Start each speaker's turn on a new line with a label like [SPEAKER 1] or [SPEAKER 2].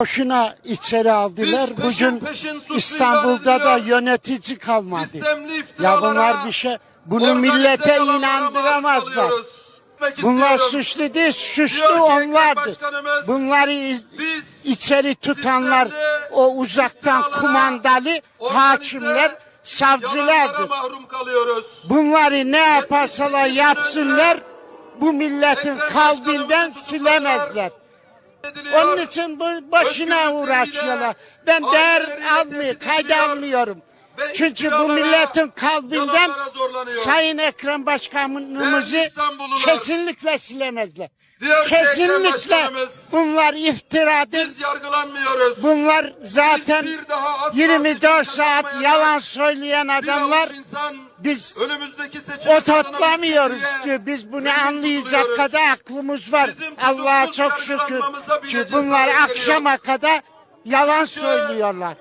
[SPEAKER 1] Boşuna içeri aldılar.
[SPEAKER 2] Biz peşin
[SPEAKER 1] Bugün
[SPEAKER 2] peşin suçlu
[SPEAKER 1] İstanbul'da da yönetici kalmadı.
[SPEAKER 2] Sistemli
[SPEAKER 1] Ya
[SPEAKER 2] iftiralara,
[SPEAKER 1] bunlar bir şey, bunu
[SPEAKER 2] organize
[SPEAKER 1] millete
[SPEAKER 2] yalanlara
[SPEAKER 1] inandıramazlar.
[SPEAKER 2] kalıyoruz.
[SPEAKER 1] Bunlar
[SPEAKER 2] istiyorum.
[SPEAKER 1] suçlu değil, suçlu
[SPEAKER 2] Diyor ki Ekrem
[SPEAKER 1] onlardı.
[SPEAKER 2] Başkanımız,
[SPEAKER 1] Bunları iz-
[SPEAKER 2] Biz
[SPEAKER 1] içeri tutanlar, o uzaktan
[SPEAKER 2] iftiralara,
[SPEAKER 1] kumandalı
[SPEAKER 2] organize
[SPEAKER 1] hakimler,
[SPEAKER 2] yalanlara
[SPEAKER 1] savcılardır.
[SPEAKER 2] mahrum kalıyoruz.
[SPEAKER 1] Bunları ne yaparsalar yapsınlar, bu milletin
[SPEAKER 2] Ekrem
[SPEAKER 1] kalbinden
[SPEAKER 2] Başkanımızı
[SPEAKER 1] silemezler.
[SPEAKER 2] Ediliyor.
[SPEAKER 1] Onun için bu başına
[SPEAKER 2] Özgürlükleriyle,
[SPEAKER 1] uğraşıyorlar. Ben değer almıyor, kayda almıyorum.
[SPEAKER 2] Ve
[SPEAKER 1] Çünkü bu milletin kalbinden. Sayın Ekrem Başkanımızı kesinlikle silemezler.
[SPEAKER 2] Diyor
[SPEAKER 1] Kesinlikle bunlar iftiradır.
[SPEAKER 2] Biz yargılanmıyoruz.
[SPEAKER 1] Bunlar zaten
[SPEAKER 2] Biz bir daha asla
[SPEAKER 1] 24
[SPEAKER 2] seçim
[SPEAKER 1] saat yalan söyleyen adamlar biz o toplamıyoruz ki biz bunu anlayacak
[SPEAKER 2] tutuluyoruz.
[SPEAKER 1] kadar aklımız var. Allah'a çok şükür ki bunlar akşama kadar yalan
[SPEAKER 2] Çünkü
[SPEAKER 1] söylüyorlar.